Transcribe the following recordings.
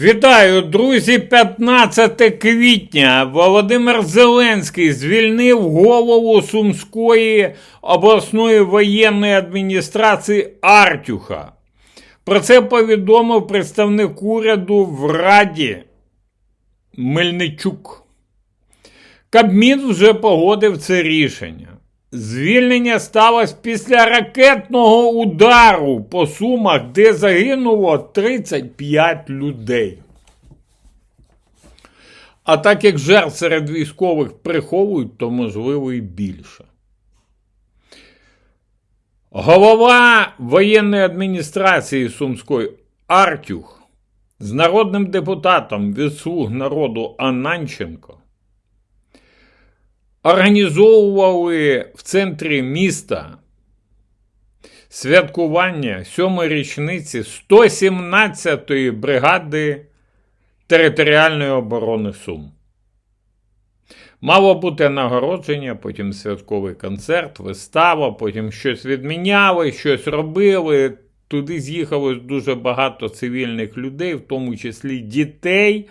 Вітаю, друзі! 15 квітня Володимир Зеленський звільнив голову Сумської обласної воєнної адміністрації Артюха. Про це повідомив представник уряду в Раді Мельничук. Кабмін вже погодив це рішення. Звільнення сталося після ракетного удару по Сумах, де загинуло 35 людей. А так як жертв серед військових приховують, то можливо і більше. Голова воєнної адміністрації Сумської Артюх з народним депутатом від слуг народу Ананченко організовували в центрі міста святкування сьомої річниці 117-ї бригади територіальної оборони Сум. Мало бути нагородження, потім святковий концерт, вистава, потім щось відміняли, щось робили. Туди з'їхалось дуже багато цивільних людей, в тому числі дітей.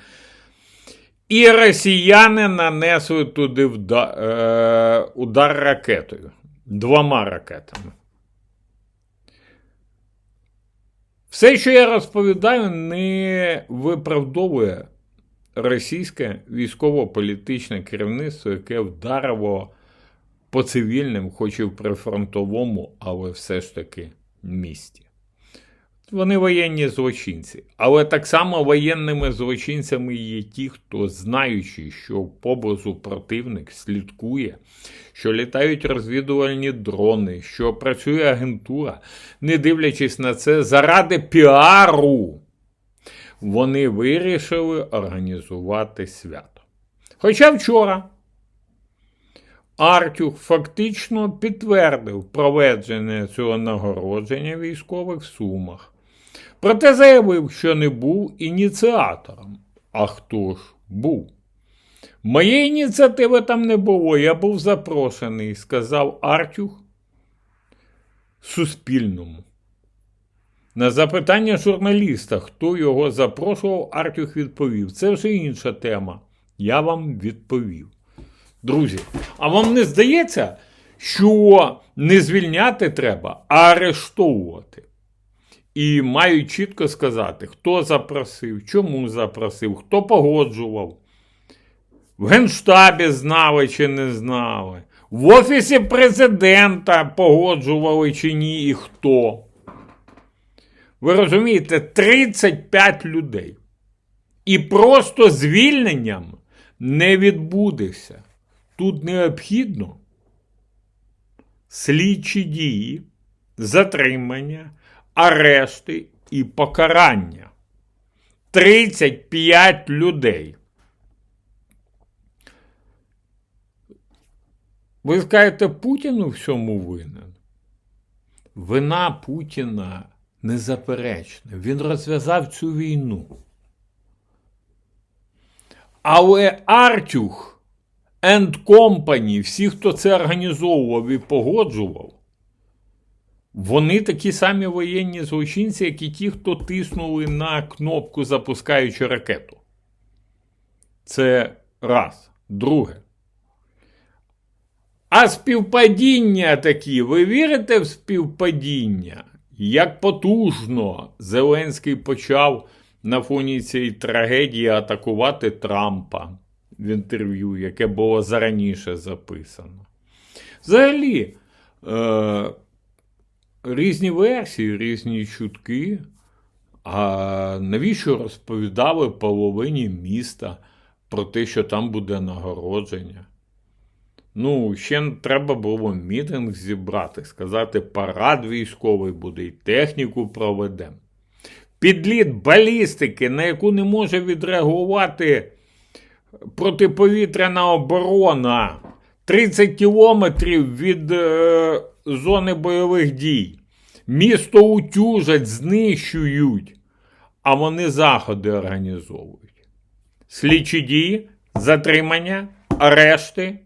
І росіяни нанесли туди е, удар ракетою. Двома ракетами. Все, що я розповідаю, не виправдовує російське військово-політичне керівництво, яке вдарило по цивільним, хоч і в прифронтовому, але все ж таки місті. Вони воєнні злочинці. Але так само воєнними злочинцями є ті, хто, знаючи, що поблизу противник слідкує, що літають розвідувальні дрони, що працює агентура, не дивлячись на це, заради піару, вони вирішили організувати свято. Хоча вчора Артюх фактично підтвердив проведення цього нагородження військових в Сумах. Проте заявив, що не був ініціатором. А хто ж був? Моєї ініціативи там не було, я був запрошений, сказав Артюх Суспільному. На запитання журналіста, хто його запрошував, Артюх відповів: це вже інша тема. Я вам відповів. Друзі, а вам не здається, що не звільняти треба, а арештовувати? І мають чітко сказати, хто запросив, чому запросив, хто погоджував. В Генштабі знали чи не знали. В Офісі президента погоджували чи ні, і хто. Ви розумієте, 35 людей. І просто звільненням не відбудеться. Тут необхідно слідчі дії, затримання, арешти і покарання. 35 людей. Ви скажете, Путін у всьому винен? Вина Путіна незаперечна. Він розв'язав цю війну. Але Артюх and Company, всі, хто це організовував і погоджував, вони такі самі воєнні злочинці, як і ті, хто тиснули на кнопку запускаючи ракету. Це раз. Друге. А співпадіння такі, ви вірите в співпадіння? Як потужно Зеленський почав на фоні цієї трагедії атакувати Трампа в інтерв'ю, яке було зараніше записано. Взагалі, е, різні версії, різні чутки. А навіщо розповідали половині міста про те, що там буде нагородження? Ну, ще треба було мітинг зібрати, сказати, парад військовий буде і техніку проведемо. Підліт балістики, на яку не може відреагувати протиповітряна оборона 30 кілометрів від е, зони бойових дій. Місто утюжать, знищують, а вони заходи організовують. Слідчі дії, затримання, арешти,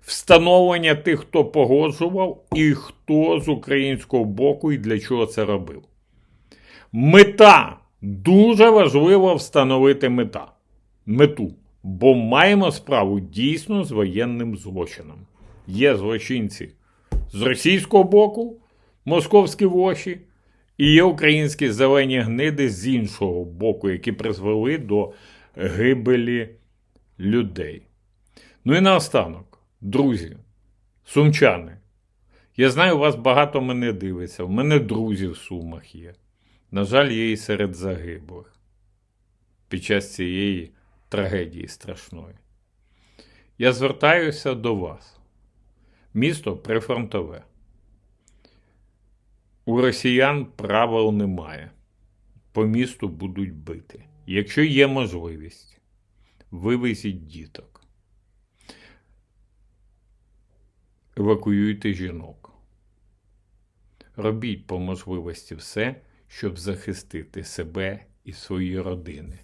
встановлення тих, хто погоджував, і хто з українського боку і для чого це робив. Мета Дуже важливо встановити мета. мету, бо маємо справу дійсно з воєнним злочином. Є злочинці з російського боку, московські воші, і є українські зелені гниди з іншого боку, які призвели до гибелі людей. Ну і наостанок, друзі, сумчани. Я знаю, у вас багато мене дивиться. У мене друзі в Сумах є. На жаль, є і серед загиблих під час цієї трагедії страшної. Я звертаюся до вас. Місто прифронтове. У росіян правил немає. По місту будуть бити. Якщо є можливість, вивезіть діток. Евакуюйте жінок. Робіть по можливості все, щоб захистити себе і свої родини.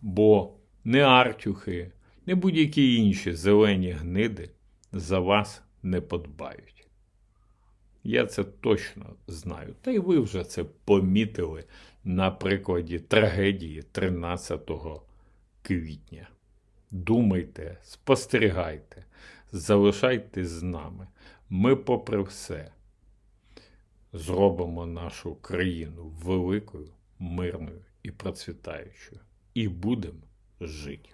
Бо не артюхи, не будь-які інші зелені гниди за вас не подбають. Я це точно знаю. Та й ви вже це помітили на прикладі трагедії 13 квітня. Думайте, спостерігайте, залишайтесь з нами. Ми, попри все, зробимо нашу країну великою, мирною і процвітаючою. І будемо жити.